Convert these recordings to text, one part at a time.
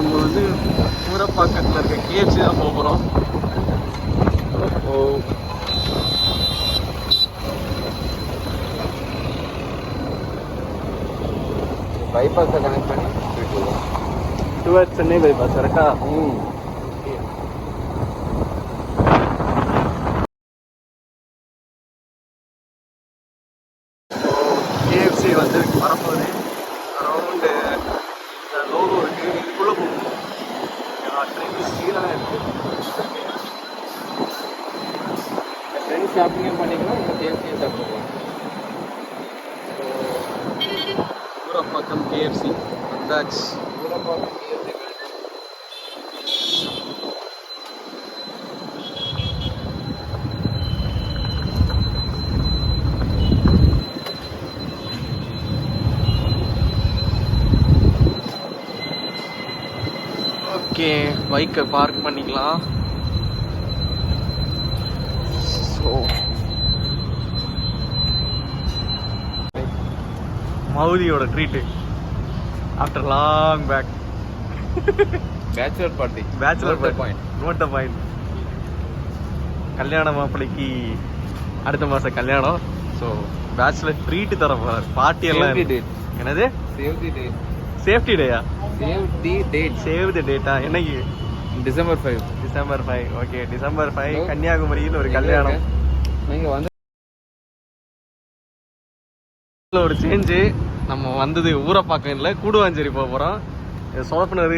நம்ம வந்து ஊரப்பாக்கத்தில் இருக்க கேஎஃப்சி தான் போக போகிறோம் ஓ பைபாஸை கனெக்ட் பண்ணி போயிட்டு வரோம் டுவர்ட் சென்னை பைபாஸ் கரெக்டா ம். ஊரப்பாக்கம் கேஎஃப்சி வந்தாச்சு ஓகே பைக்கை பார்க் பண்ணிக்கலாம். So மௌலியோட treat after long back bachelor party bachelor point note the point கல்யாண மாப்பிள்ளைக்கு அடுத்த மாதம் கல்யாணம். ஸோ பேச்சுலர் ட்ரீட் தர போறாரு பார்ட்டி எல்லாம். என்னது? சேவ் தி டேட் சேஃப்டி டேயா the date save the data என்னைக்கு December five December five okay December five கன்னியாகுமரியில் ஒரு கல்யாணம். நீங்க வந்து ஒரு சேஞ்சு நம்ம வந்தது ஊரப்பாக்கம் இல்லை கூடுவாஞ்சேரி போக போகிறோம் சொதப்புனது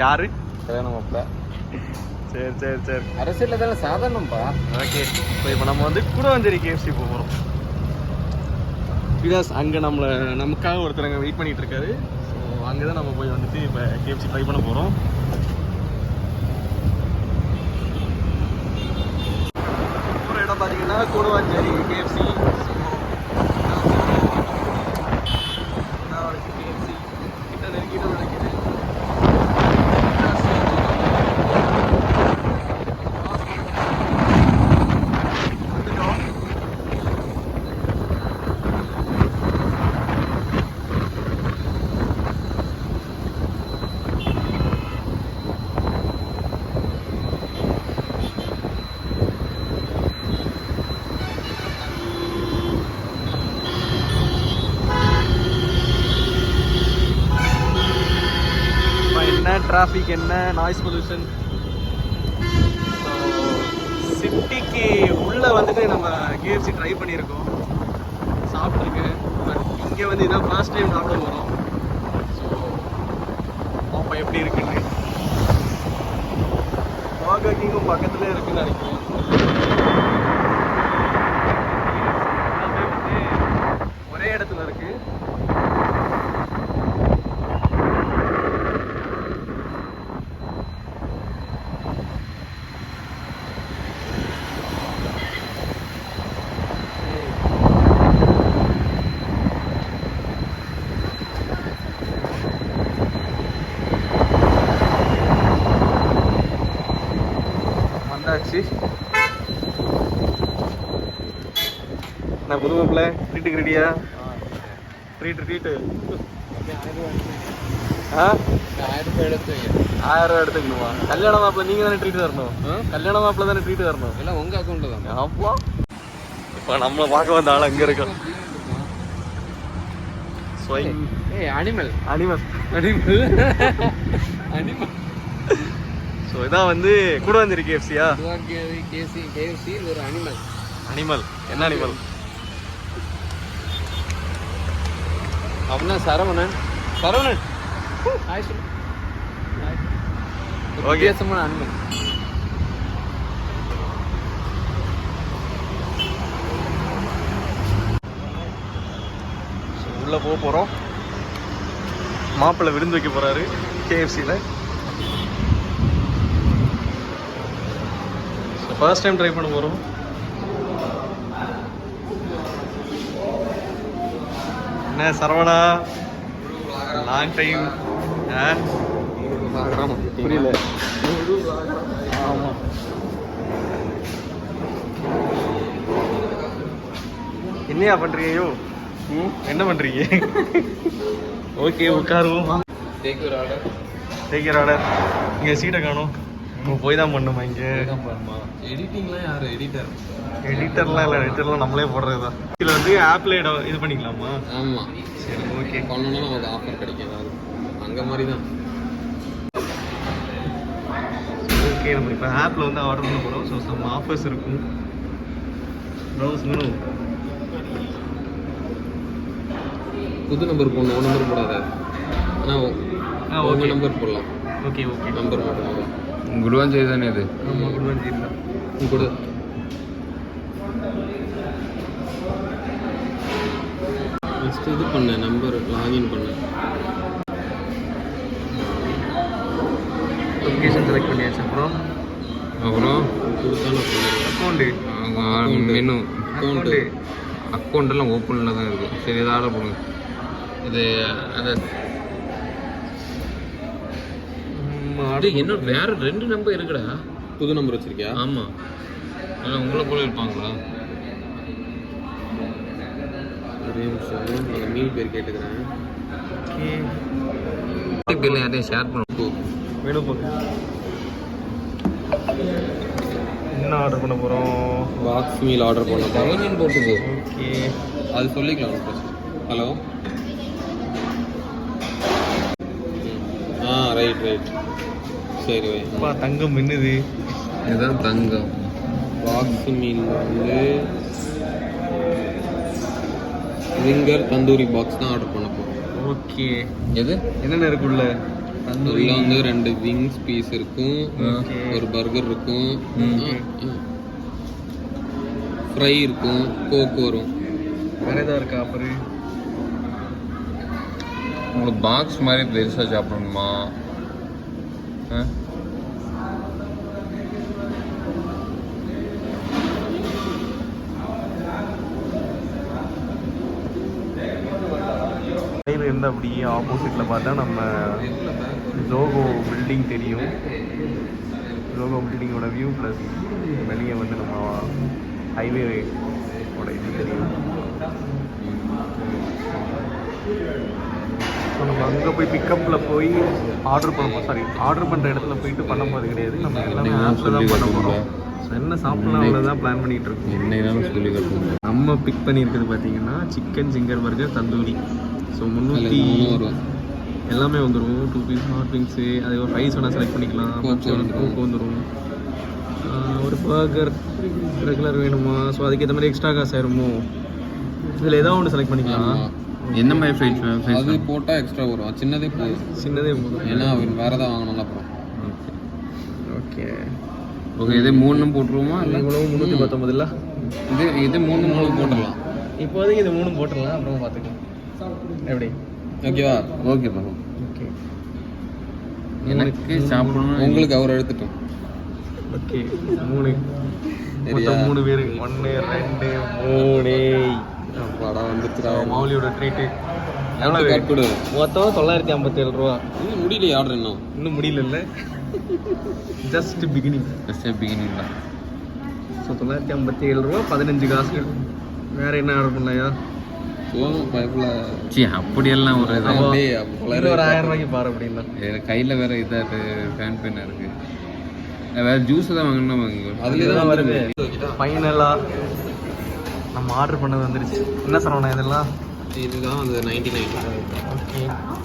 யாரு? கல்யாணம் மாப்பிள்ள சரி சரி சரி. அரசியல் இதெல்லாம் சாதாரணம்பா. ஓகே ஸோ இப்போ நம்ம வந்து கூடவஞ்சேரி கேஎஃப்சி போக போகிறோம் பிகாஸ் அங்கே நம்மளை நமக்காக ஒருத்தர் அங்கே வெயிட் பண்ணிட்டு இருக்காரு. ஸோ அங்கே தான் நம்ம போய் வந்துட்டு இப்போ கேஎஃப்சி ட்ரை பண்ண போகிறோம் பார்த்தீங்கன்னா கூடவாஞ்சேரி கேஎஃப்சி கிட்ட நெருங்கிட்டு நினைக்கிறேன் வந்துட்டோம் இப்போ என்ன டிராஃபிக் என்ன நாய்ஸ் பொல்யூஷன் சிட்டிக்கு உள்ளே வந்துட்டு நம்ம கேஎஃப்சி ட்ரை பண்ணியிருக்கோம். சாப்பிட்ருக்கு பட் இங்கே வந்து இதான் ஃபர்ஸ்ட் டைம் சாப்பிட போகிறோம் ஸோ அப்போ எப்படி இருக்குன்னு. பர்கர் கிங்கும் பக்கத்துலேயே இருக்குன்னு நினைக்கிறேன் எல்லாமே வந்து ஒரே இடத்துல இருக்குது வந்தாச்சு. நான் புது மாப்பிள்ள ட்ரீட்டுக்கு ரெடியா ட்ரீட்டு ட்ரீட்டு ஆ? ஆயிரம் ரூபா எடுத்துக்கணுமா? கல்யாண மாப்பிள்ள நீங்க தானே ட்ரீட் தரணும்? கல்யாண மாப்பிள்ள தானே ட்ரீட் தரணும். எல்லாம் உங்க அக்கௌண்ட்ல தான் அப்பா. இப்போ நம்மளை பார்க்க வந்த ஆள் அங்கே இருக்கோம் ஸ்வைங் ஏய் animal animal animal animal so இதான் வந்து கூடவந்திரி கேஎஃப்சியா கேசி கேஎஃப்சி ஒரு அனிமல் அனிமல் என்ன அனிமல் அப்படின்னா சரவணன். சரவணன். ஹாய் சொல்லு. வித்தியாசமான அனிமல் உள்ளே போக போகிறோம் மாப்பிள்ளை விருந்து வைக்க போகிறாரு கேஎஃப்சியில் ஃபர்ஸ்ட் டைம் ட்ரை பண்ண போகிறோம் என்ன சரவணா? லாங் டைம் புரியல. ஆமாம் என்னையா பண்றீங்க என்ன பண்றீங்க? ஓகே உட்காருவோம். டேக் ஒரு ஆர்டர் டேக் ஆர்டர் இங்கே சீட்டை காணும். போய் தான் பண்ணுமா இங்கே எடிட்டிங்லாம் யார்? எடிட்டர் எடிட்டர்லாம் இல்லை எடிட்டர்லாம் நம்மளே போடுறது? தான் இதில் வந்து ஆப்பில் இது பண்ணிக்கலாமா? ஆமாம் சரி ஓகே பண்ணோன்னா நமக்கு ஆஃபர் கிடைக்கும் அங்கே மாதிரி தான் ஓகே நம்ம இப்போ ஆப்பில் வந்து ஆர்டர் பண்ண போகிறோம் ஸோ சம் ஆஃபர்ஸ் இருக்கும். ப்ரௌஸ் வேணும் புது நம்பர் போடணும். நம்பர் போடாத. ஆனால் ஆ, உங்கள். நம்பர் போடலாம். ஓகே ஓகே நம்பர் மட்டும் ഗുരുവാൻ ചെയ്തതന്നെ ഇത് ഗുരുവാൻ ചെയ്തില്ല കൊടു ஃபஸ்ட்டு இது பண்ண நம்பர் லாகின் பண்ணேன் லொக்கேஷன் செலக்ட் பண்ணியாச்சு அப்புறம்? அப்புறம்? கொடுத்தான அக்கௌண்ட்டு மெனு அக்கௌண்ட்டு அக்கௌண்ட்டெல்லாம் ஓப்பனில் தான் இருக்குது சரி இதை ஆர்டர் பண்ணுங்க இது அதை இது என்ன வேற ரெண்டு நம்பர் இருக்குடா. புது நம்பர் வச்சிருக்கியா? ஆமாம் ஆனால் உங்களை போல இருப்பாங்களா? ஒரே நிமிஷம் மீல் பேர் கேட்டுக்கிறேன். ஓகே இல்லை யாரையும் ஷேர் பண்ணுவோம் மெனு போங்க என்ன ஆர்டர் பண்ண போகிறோம் பாக்ஸ் மீல் ஆர்டர் பண்ண டைனிங் போட்டு போ. ஓகே அது சொல்லிக்கலாம் ஹலோ ஆ ரைட் ரைட் சரி அப்பா தங்கம் மின்னுது இதுதான் தங்கம். பாக்ஸ் மீல் வந்து விங்கர் தந்தூரி பாக்ஸ் தான் ஆர்டர் பண்ண போகிறோம் ஓகே. எது? என்னென்ன இருக்குள்ள தந்தூரி. உள்ள வந்து ரெண்டு விங்ஸ் பீஸ் இருக்கும். ஒரு பர்கர் இருக்கும். ஃப்ரை இருக்கும். கோக் வரும். வேற ஏதாவது இருக்கா ஆஃபரு உங்களுக்கு பாக்ஸ் மாதிரி பெருசாக சாப்பிடணுமா? ஆ? இருந்து அப்படியே ஆப்போசிட்டில் பார்த்தா நம்ம ஜோகோ பில்டிங் தெரியும். ஜோகோ பில்டிங்கோட வியூ ப்ளஸ் வெளியே வந்து நம்ம ஹைவே ஓட இது தெரியும். ஸோ நம்ம அங்கே போய் பிக்கப்பில் போய் ஆர்டர் பண்ணுவோம் சாரி ஆர்டர் பண்ணுற இடத்துல போயிட்டு பண்ணும்போது கிடையாது. நம்ம எல்லாமே என்ன ஆப்பில் தான் பண்ண போகிறோம் என்ன சாப்பிடலாம் அவ்வளோதான் பிளான் பண்ணிகிட்டு இருக்கோம். என்னைனாலும் சொல்லி நம்ம பிக் பண்ணியிருக்கிறது பார்த்தீங்கன்னா chicken zinger burger tandoori. So முந்நூற்றி மூணு வரும். எல்லாமே வந்துடும் டூ பீஸ் ஹாட் விங்ஸு அது ஒரு ரைஸ் வேணால் செலக்ட் பண்ணிக்கலாம். Coke வந்துடும் ஒரு பர்கர் ரெகுலர் வேணுமா? ஸோ அதுக்கேற்ற மாதிரி எக்ஸ்ட்ரா காசு ஆயிருமோ? இதில் ஏதாவது ஒன்று செலக்ட் பண்ணிக்கலாம். என்ன மாதிரி ஃப்ரைட் அது போட்டால் எக்ஸ்ட்ரா வரும். சின்னதே போதும். சின்னதே போதும். ஏன்னா அவர் வேறு ஏதாவது வாங்கணும்ல அப்புறம். ஓகே ஓகே இதே மூணும் போட்டுருவோமா? இல்லை? இவ்வளவு முந்நூற்றி பத்தொம்பது இல்லை இது இது மூணு மூணு போட்டுடலாம். இப்போதைக்கு இது மூணும் போட்டுடலாம். அப்புறம் பார்த்துக்கலாம். எப்படி? ஓகேவா ஓகே பா ஓகே எனக்கு சாப்பிடணும் உங்களுக்கு அவர் எடுத்துட்டோம். ஓகே மூணு. மூணு பேர். ஒன்று ரெண்டு மூணு. படம் வந்துருச்சுடா. மௌலியோட ட்ரீட்டு எவ்வளோ கட் கொடு மொத்தம் தொள்ளாயிரத்தி ஐம்பத்தேழு ரூபா. இன்னும் முடியலையே ஆர்டர் இன்னும்? இன்னும் முடியல ஜஸ்ட் பிகினிங் ஃபஸ்ட்டு பிகினிங் தான். ஸோ தொள்ளாயிரத்தி ஐம்பத்தி ஏழு ரூபா பதினஞ்சு காசு வேற என்ன ஆர்டர் பண்ணலையா சி அப்படியெல்லாம் ஒரு இது ஒரு ஆயிரம் ரூபாய்க்கு பாரு அப்படின்னா. கையில் வேற இதாக ஃபேன் பென் இருக்கு. நான் வேற ஜூஸ் தான் வாங்கணும் வாங்க அதுலேயே தான் வருது. ஃபைனலாக நம்ம ஆர்டர் பண்ணது வந்துருச்சு. என்ன சொல்லணும் இதெல்லாம்? இதுதான் அந்த ninety nine okay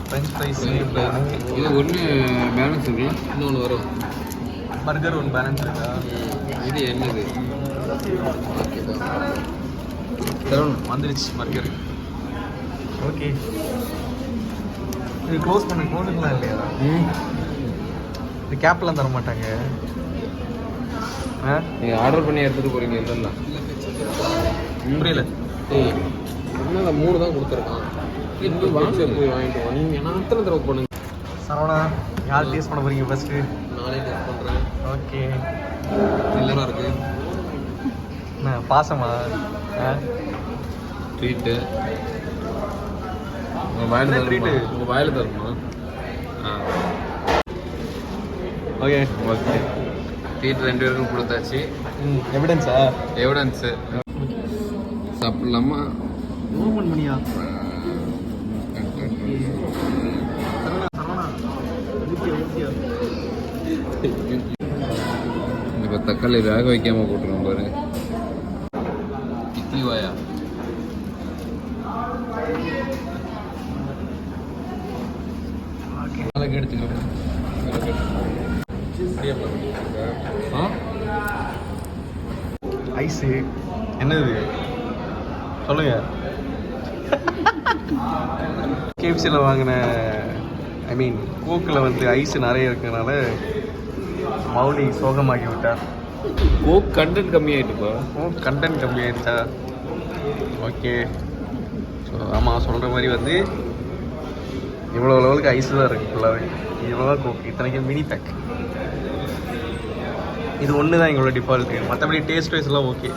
french fries இது ஒன்று பேலன்ஸ் இருக்குல்ல? இன்னொன்று வரும். பர்கர் ஒன்று பேலன்ஸ் இருக்கா? இது என்னது? தருண் வந்துருச்சு பர்கர் ஓகே இது க்ளோஸ் பண்ண க்ளோஸுங்களாம் இல்லையா? இது கேப்லாம் தர மாட்டாங்க. ஆ? நீங்கள் ஆர்டர் பண்ணி எடுத்துகிட்டு போகிறீங்க இல்லைல்ல புரியல. என்ன மூணு தான் கொடுத்துருக்கான் இது வாங்க. போய் வாங்கிட்டு வா. நீங்கள் நான் எத்தனை தடவை போனீங்க சரவணா யார் டேஸ்ட் பண்ண போறீங்க ஃபர்ஸ்ட்டு நானே டெஸ்ட் பண்ணுறேன் ஓகே கில்லராக இருக்கு. பாசமா? ஆ? ட்ரீட்டு உங்கள் வாயில் treat? உங்கள் வாயில் தருமா ஓகே. ஓகே ட்ரீட் ரெண்டு பேருக்கும் கொடுத்தாச்சு. எவிடன்ஸா எவிடன்ஸு சாப்பிட்லாமா? ஓப்பன் பண்ணியா? இப்போ தக்காளி வேக வைக்காம போட்டுருக்கோம் பாரு. இட்லி வாயா? ஆ? ஐஸு என்னது? சொல்லுங்க. கேஎஃப்சியில் வாங்கின ஐ மீன் கோக்கில் வந்து ஐஸ் நிறைய இருக்கனால மௌலி சோகமாகி விட்டார் கோக் கண்டென்ட் கம்மியாயிட்டுப்பா. ஓ கண்டென்ட் கம்மியாயிடுச்சா? ஓகே ஸோ ஆமாம் சொல்கிற மாதிரி வந்து இவ்வளோ லெவலுக்கு ஐஸ் தான் இருக்குது ஃபுல்லாகவே இவ்வளோ தான் கோக் இத்தனைக்கும் மினி பேக் இது ஒன்று தான் எங்களோட டிஃபால்ட்டு மற்றபடி டேஸ்ட் வைஸ்லாம் ஓகே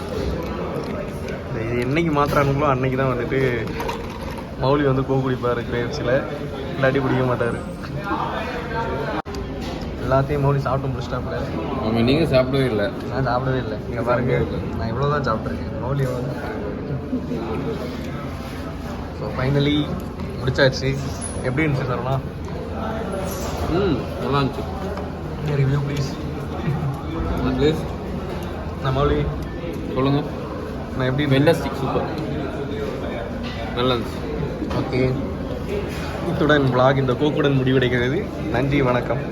இது என்னைக்கு மாற்றுறானுங்களோ அன்னைக்கு தான் வந்துட்டு மௌலி வந்து கோக் குடிப்பார் கேஎஃப்சியில் இல்லாட்டி குடிக்க மாட்டார். எல்லாத்தையும் மௌலி சாப்பிட்டு முடிச்சிட்டாப்புல. ஆமாம் நீங்கள் சாப்பிடவே இல்லை. நான் சாப்பிடவே இல்லை. இங்கே பாருங்க. நான் இவ்வளோ தான் சாப்பிட்ருக்கேன் மௌலி எவ்வளோ தான் ஸோ ஃபைனலி முடிச்சாச்சு. எப்படி இருந்துச்சு தரமா ம் நல்லா இருந்துச்சு. ரிவ்யூ ப்ளீஸ் ப்ளீஸ் நான் மௌலி. சொல்லுங்க. நான் எப்படி வெண்டஸ்டிக் சூப்பர் நல்லா இருந்துச்சு. ஓகே இத்துடன் vlog இந்த கோக்குடன் முடிவடைகிறது. நன்றி வணக்கம்.